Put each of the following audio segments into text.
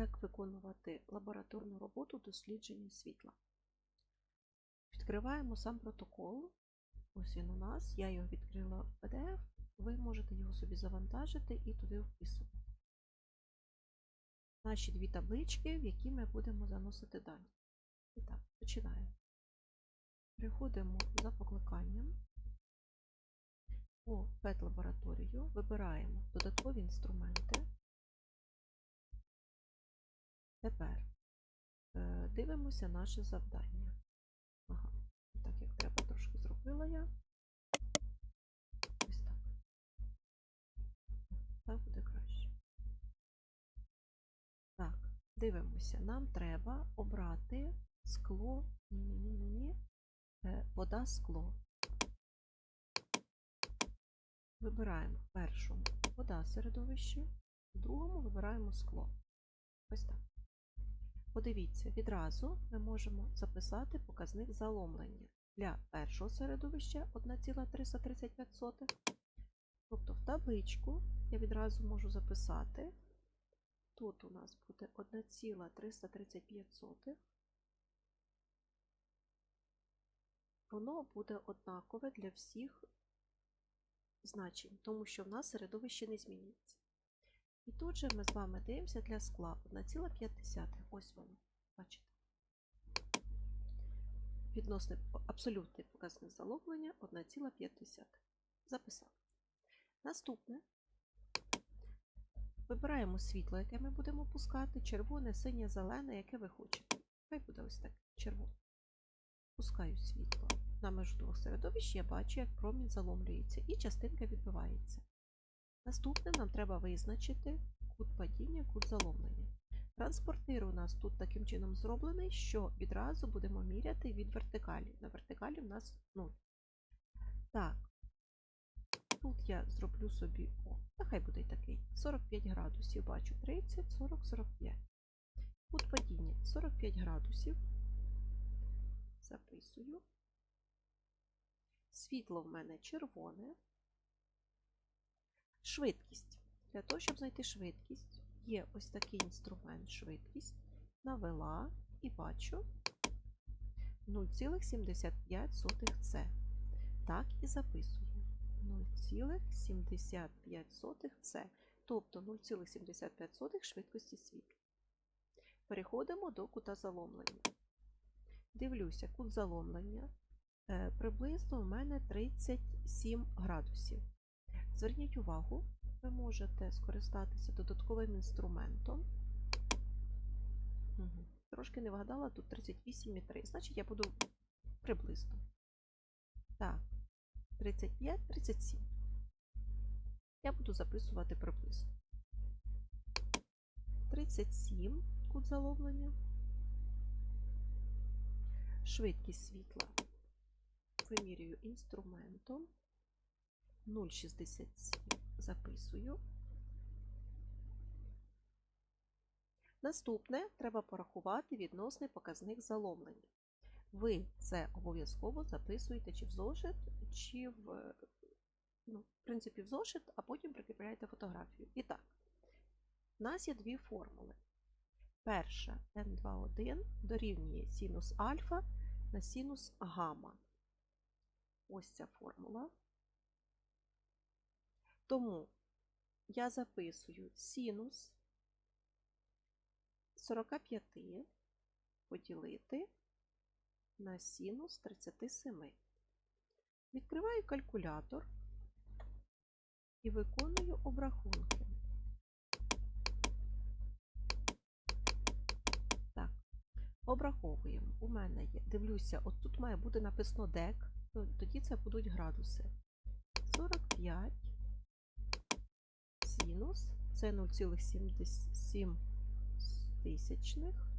як виконувати лабораторну роботу дослідження світла. Відкриваємо сам протокол. Ось він у нас. Я його відкрила в PDF. Ви можете його собі завантажити і туди вписувати. Наші дві таблички, в які ми будемо заносити дані. І так, починаємо. Переходимо за покликанням у PET-лабораторію, вибираємо додаткові інструменти. Тепер е, дивимося наше завдання. Ага, так як треба, трошки зробила я. Ось так. Так буде краще. Так, дивимося. Нам треба обрати скло. Ні-ні-ні. Е, Вода, скло. Вибираємо в першому вода середовище, в другому вибираємо скло. Ось так. Подивіться, відразу ми можемо записати показник заломлення для першого середовища 1,335. Тобто в табличку я відразу можу записати. Тут у нас буде 1,335. Воно буде однакове для всіх значень, тому що в нас середовище не змінюється. Тут же ми з вами дивимося для скла 1,5. Ось воно, бачите. Відносний абсолютний показник заломлення 1,5. Записали. Наступне. Вибираємо світло, яке ми будемо пускати, червоне, синє, зелене, яке ви хочете. Хай буде ось так, червоне. Пускаю світло. На межу двох середовищ я бачу, як промінь заломлюється і частинка відбивається. Наступне нам треба визначити кут падіння, кут заломлення. Транспортир у нас тут таким чином зроблений, що відразу будемо міряти від вертикалі. На вертикалі в нас 0. Так, тут я зроблю собі, о, нехай буде такий. 45 градусів, бачу 30, 40, 45. Кут падіння 45 градусів. Записую. Світло в мене червоне. Швидкість. Для того, щоб знайти швидкість, є ось такий інструмент швидкість. Навела і бачу 0,75 С. Так і записую. 0,75 С. Тобто 0,75 швидкості світла. Переходимо до кута заломлення. Дивлюся, кут заломлення е, приблизно у мене 37 градусів. Зверніть увагу, ви можете скористатися додатковим інструментом. Угу. Трошки не вгадала, тут 38,3. Значить, я буду приблизно. Так, 35, 37. Я буду записувати приблизно. 37 кут заломлення. Швидкість світла вимірюю інструментом 0,67 записую. Наступне треба порахувати відносний показник заломлення. Ви це обов'язково записуєте чи в зошит, чи в, ну, в принципі, в зошит, а потім прикріпляєте фотографію. І так, у нас є дві формули. Перша n21 дорівнює синус альфа на синус гамма. Ось ця формула. Тому я записую синус 45 поділити на синус 37. Відкриваю калькулятор і виконую обрахунки. Так, обраховуємо. У мене є, дивлюся, от тут має бути написано дек, тоді це будуть градуси. 45 синус, це 0,77 тисячних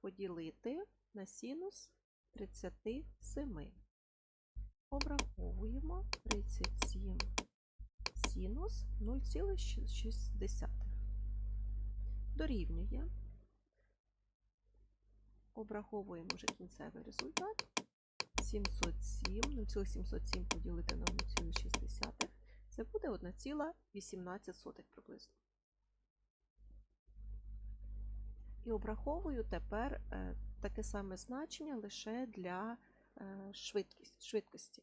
поділити на синус 37. Обраховуємо 37 синус 0,6. Дорівнює. Обраховуємо вже кінцевий результат. 707, 0,707 поділити на 0,6. Це буде 1,18 приблизно. І обраховую тепер е, таке саме значення лише для е, швидкості.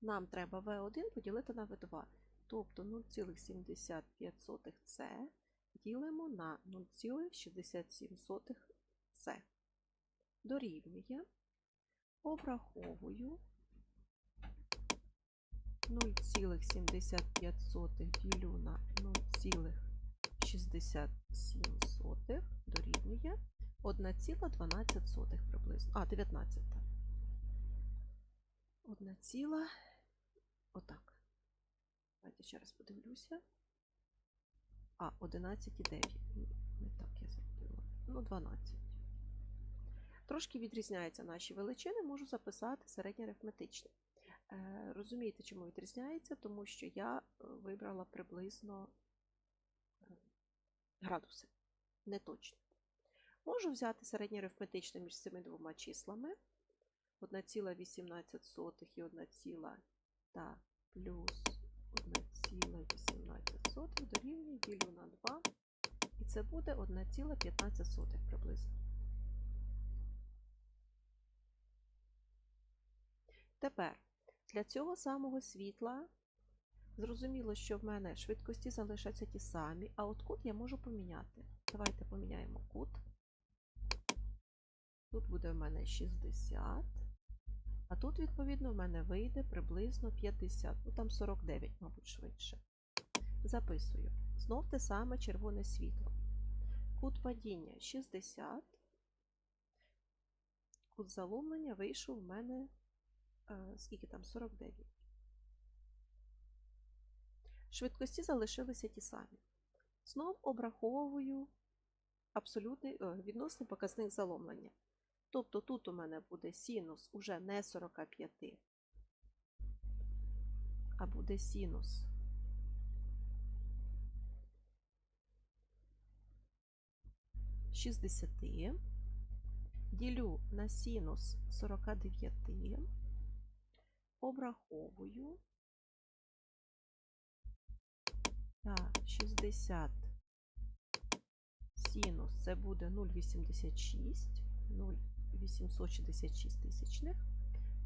Нам треба V1 поділити на V2. Тобто 0,75 це ділимо на 0,67 це. Дорівнює. Обраховую 0,75 ділю на 0,67 дорівнює 1,12 приблизно. А, 19. 1, ціла. Отак. Давайте ще раз подивлюся. А, 11,9. Не так я зробила. Ну, 12. Трошки відрізняються наші величини, можу записати середньоарифметичні. Е, Розумієте, чому відрізняється? Тому що я е, вибрала приблизно е, градуси. Не точно. Можу взяти середньоарифметичне між цими двома числами. 1,18 і 1, та плюс 1,18 дорівнює ділю на 2. І це буде 1,15 приблизно. Тепер для цього самого світла зрозуміло, що в мене швидкості залишаться ті самі, а от кут я можу поміняти. Давайте поміняємо кут. Тут буде в мене 60, а тут, відповідно, в мене вийде приблизно 50, ну там 49, мабуть, швидше. Записую. Знов те саме червоне світло. Кут падіння 60. Кут заломлення вийшов в мене скільки там 49. Швидкості залишилися ті самі. Знов обраховую абсолютний е, відносний показник заломлення. Тобто тут у мене буде синус уже не 45, а буде синус шістдесяти. Ділю на синус 49, обраховую. Так, 60 синус це буде 0,86, 0,866 тисячних,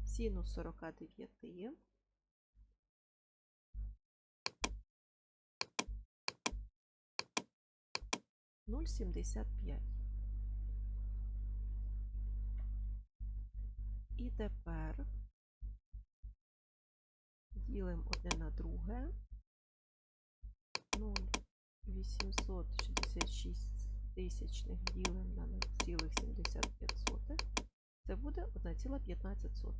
синус 49. Нуль сімдесят п'ять. І тепер ділимо одне на друге. 0,866 тисячних ділимо на 0,75. Це буде 1,15.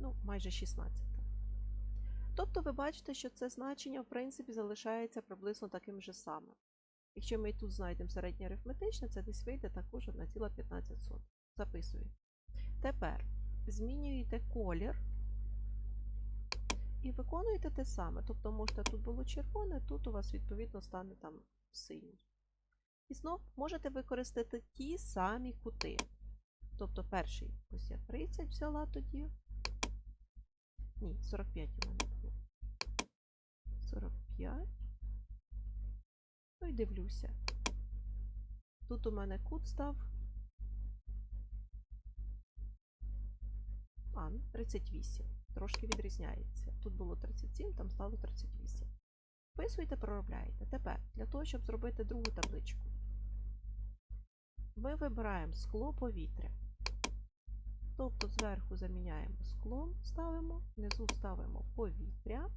Ну, майже 16. Тобто ви бачите, що це значення, в принципі, залишається приблизно таким же самим. Якщо ми тут знайдемо середнє арифметичне, це десь вийде також 1,15. Записую. Тепер змінюєте колір і виконуєте те саме. Тобто, можете тут було червоне, тут у вас, відповідно, стане там синій. І знов можете використати ті самі кути. Тобто, перший, ось я 30 взяла тоді. Ні, 45 у мене було. 45. Ну і дивлюся. Тут у мене кут став. А, ну, 38. Трошки відрізняється. Тут було 37, там стало 38. Вписуєте, проробляєте. Тепер, для того, щоб зробити другу табличку, ми вибираємо скло повітря. Тобто зверху заміняємо склом, ставимо, внизу ставимо повітря.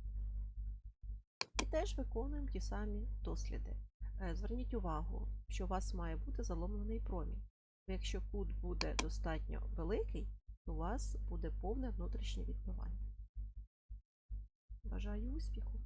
І теж виконуємо ті самі досліди. Е, Зверніть увагу, що у вас має бути заломлений промінь. Якщо кут буде достатньо великий, у вас буде повне внутрішнє відбивання. Бажаю успіху!